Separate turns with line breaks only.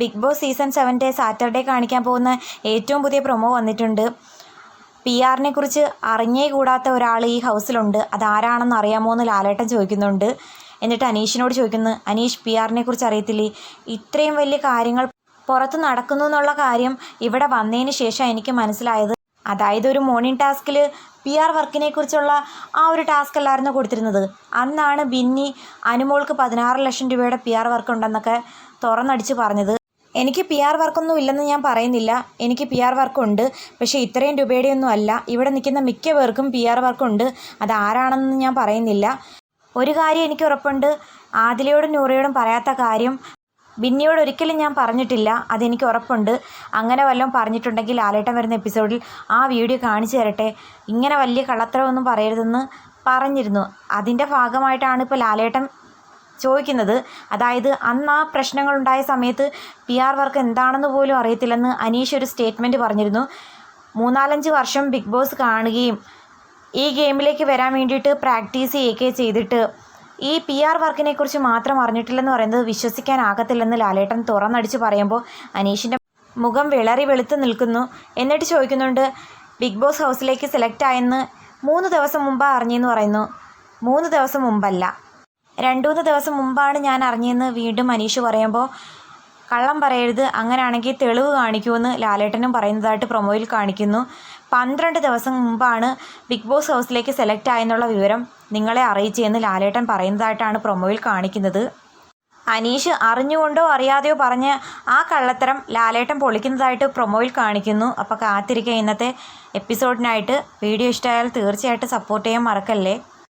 Big Boss season സെവന്റെ Saturday കാണിക്കാൻ പോകുന്ന ഏറ്റവും പുതിയ പ്രൊമോ വന്നിട്ടുണ്ട്. പി ആറിനെ കുറിച്ച് അറിഞ്ഞേ കൂടാത്ത ഒരാൾ ഈ ഹൗസിലുണ്ട് അതാരാണെന്ന് അറിയാമോ എന്ന് ലാലേട്ടൻ ചോദിക്കുന്നുണ്ട്. എന്നിട്ട് അനീഷിനോട് ചോദിക്കുന്നു അനീഷ് പി ആറിനെ കുറിച്ച് അറിയത്തില്ലേ? ഇത്രയും വലിയ കാര്യങ്ങൾ പുറത്ത് നടക്കുന്നു എന്നുള്ള കാര്യം ഇവിടെ വന്നതിന് ശേഷം എനിക്ക് മനസ്സിലായത്. അതായത് ഒരു മോർണിംഗ് ടാസ്കിൽ പി ആർ വർക്കിനെ കുറിച്ചുള്ള ആ ഒരു ടാസ്ക് അല്ലായിരുന്നു കൊടുത്തിരുന്നത്. അന്നാണ് ബിന്നി അനുമോൾക്ക് പതിനാറ് ലക്ഷം രൂപയുടെ പി ആർ വർക്ക് ഉണ്ടെന്നൊക്കെ തുറന്നടിച്ച് പറഞ്ഞത്. എനിക്ക് പി ആർ വർക്കൊന്നും ഇല്ലെന്ന് ഞാൻ പറയുന്നില്ല. എനിക്ക് പി ആർ വർക്കുണ്ട് പക്ഷേ ഇത്രയും രൂപയുടെ ഒന്നും അല്ല. ഇവിടെ നിൽക്കുന്ന മിക്ക പേർക്കും പി ആർ വർക്കുണ്ട് അത് ആരാണെന്ന് ഞാൻ പറയുന്നില്ല. ഒരു കാര്യം എനിക്ക് ഉറപ്പുണ്ട്. ആദിലയോടും നൂറയോടും പറയാത്ത കാര്യം ബിന്നിയോട് ഒരിക്കലും ഞാൻ പറഞ്ഞിട്ടില്ല. അതെനിക്ക് ഉറപ്പുണ്ട്. അങ്ങനെ വല്ലതും പറഞ്ഞിട്ടുണ്ടെങ്കിൽ ആലേട്ടം വരുന്ന എപ്പിസോഡിൽ ആ വീഡിയോ കാണിച്ചു തരട്ടെ. ഇങ്ങനെ വലിയ കള്ളത്തരമൊന്നും പറയരുതെന്ന് പറഞ്ഞിരുന്നു. അതിന്റെ ഭാഗമായിട്ടാണ് ഇപ്പോൾ ലാലേട്ടൻ ചോദിക്കുന്നത്. അതായത് അന്ന് ആ പ്രശ്നങ്ങളുണ്ടായ സമയത്ത് പി ആർ വർക്ക് എന്താണെന്ന് പോലും അറിയത്തില്ലെന്ന് അനീഷ് ഒരു സ്റ്റേറ്റ്മെന്റ് പറഞ്ഞിരുന്നു. മൂന്നാലഞ്ച് വർഷം ബിഗ് ബോസ് കാണുകയും ഈ ഗെയിമിലേക്ക് വരാൻ വേണ്ടിയിട്ട് പ്രാക്ടീസ് ചെയ്യുകയൊക്കെ ചെയ്തിട്ട് ഈ പി ആർ വർക്കിനെ കുറിച്ച് മാത്രം അറിഞ്ഞിട്ടില്ലെന്ന് പറയുന്നത് വിശ്വസിക്കാനാകത്തില്ലെന്ന് ലാലേട്ടൻ തുറന്നടിച്ച് പറയുമ്പോൾ അനീഷിന്റെ മുഖം വിളറി വെളുത്ത് നിൽക്കുന്നു. എന്നിട്ട് ചോദിക്കുന്നുണ്ട് ബിഗ് ബോസ് ഹൗസിലേക്ക് സെലക്ട് ആയെന്ന് മൂന്ന് ദിവസം മുമ്പാണ് അറിഞ്ഞെന്ന് പറയുന്നു. മൂന്ന് ദിവസം മുമ്പല്ല. രണ്ടുമൂന്ന് ദിവസം മുമ്പാണ് ഞാൻ അറിഞ്ഞതെന്ന് വീണ്ടും അനീഷ് പറയുമ്പോൾ കള്ളം പറയരുത് അങ്ങനെയാണെങ്കിൽ തെളിവ് കാണിക്കുമെന്ന് ലാലേട്ടനും പറയുന്നതായിട്ട് പ്രൊമോയിൽ കാണിക്കുന്നു. പന്ത്രണ്ട് ദിവസം മുമ്പാണ് ബിഗ് ബോസ് ഹൗസിലേക്ക് സെലക്ട് ആയെന്നുള്ള വിവരം നിങ്ങളെ അറിയിച്ചെന്ന് ലാലേട്ടൻ പറയുന്നതായിട്ടാണ് പ്രൊമോയിൽ കാണിക്കുന്നത്. അനീഷ് അറിഞ്ഞുകൊണ്ടോ അറിയാതെയോ പറഞ്ഞ ആ കള്ളത്തരം ലാലേട്ടൻ പൊളിക്കുന്നതായിട്ട് പ്രൊമോയിൽ കാണിക്കുന്നു. അപ്പോൾ കാത്തിരിക്കുക ഇന്നത്തെ എപ്പിസോഡിനായിട്ട് വീഡിയോ ഇഷ്ടമായാൽ തീർച്ചയായിട്ടും സപ്പോർട്ട് ചെയ്യാൻ മറക്കല്ലേ?